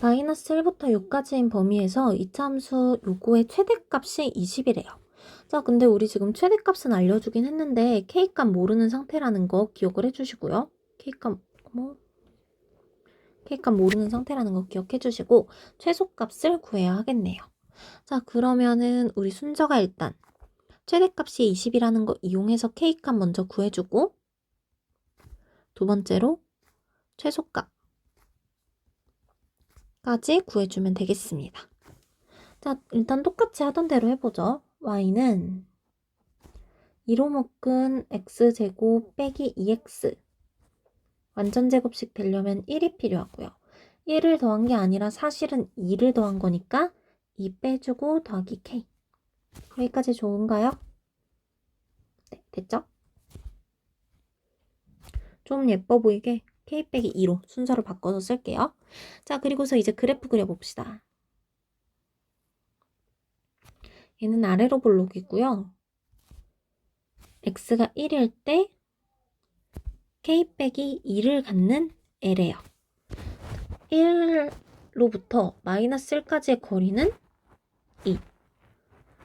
마이너스 1부터 6까지인 범위에서 이차함수 요거의 최대값이 20이래요. 자, 근데 우리 지금 최대값은 알려주긴 했는데 K값 모르는 상태라는 거 기억을 해주시고요. K값, 뭐, K값 모르는 상태라는 거 기억해 주시고 최소값을 구해야 하겠네요. 자, 그러면은 우리 순서가 일단 최대값이 20이라는 거 이용해서 K값 먼저 구해주고 두 번째로 최소값 까지 구해주면 되겠습니다. 자, 일단 똑같이 하던 대로 해보죠. y는 2로 묶은 x제곱 빼기 2x 완전제곱식 되려면 1이 필요하고요. 1을 더한 게 아니라 사실은 2를 더한 거니까 2 빼주고 더하기 k 여기까지 좋은가요? 네, 됐죠? 좀 예뻐 보이게 k 빼기 2로 순서를 바꿔서 쓸게요. 자, 그리고서 이제 그래프 그려봅시다. 얘는 아래로 볼록이고요. x가 1일 때 k 빼기 2를 갖는 L이에요. 1로부터 마이너스 1까지의 거리는 2.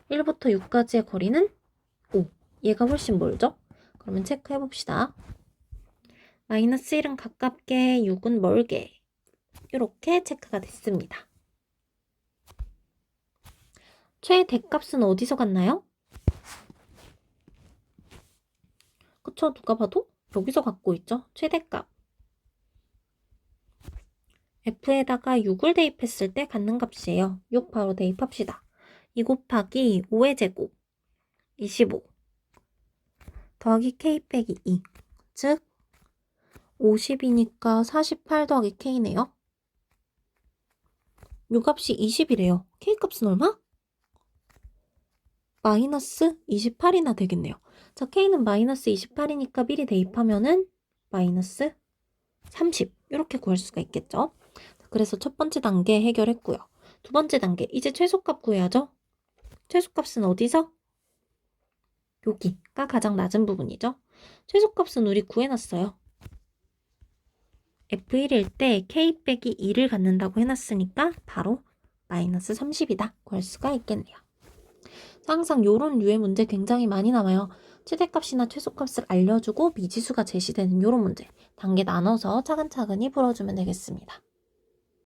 1부터 6까지의 거리는 5. 얘가 훨씬 멀죠? 그러면 체크해 봅시다. 마이너스 1은 가깝게, 6은 멀게. 이렇게 체크가 됐습니다. 최대값은 어디서 갔나요? 그쵸? 누가 봐도 여기서 갖고 있죠? 최대값. f에다가 6을 대입했을 때 갖는 값이에요. 6 바로 대입합시다. 2 곱하기 5의 제곱 25 더하기 k 빼기 2 즉 50이니까 48 더하기 k네요. 요 값이 20이래요. k 값은 얼마? 마이너스 28이나 되겠네요. 자, k는 마이너스 28이니까 미리 대입하면은 마이너스 30 이렇게 구할 수가 있겠죠. 그래서 첫 번째 단계 해결했고요. 두 번째 단계 이제 최소값 구해야죠. 최소값은 어디서? 여기가 가장 낮은 부분이죠. 최소값은 우리 구해놨어요. F1일 때 K 빼기 2를 갖는다고 해놨으니까 바로 마이너스 30이다 구할 수가 있겠네요. 항상 요런 류의 문제 굉장히 많이 나와요. 최대값이나 최소값을 알려주고 미지수가 제시되는 요런 문제 단계 나눠서 차근차근히 풀어주면 되겠습니다.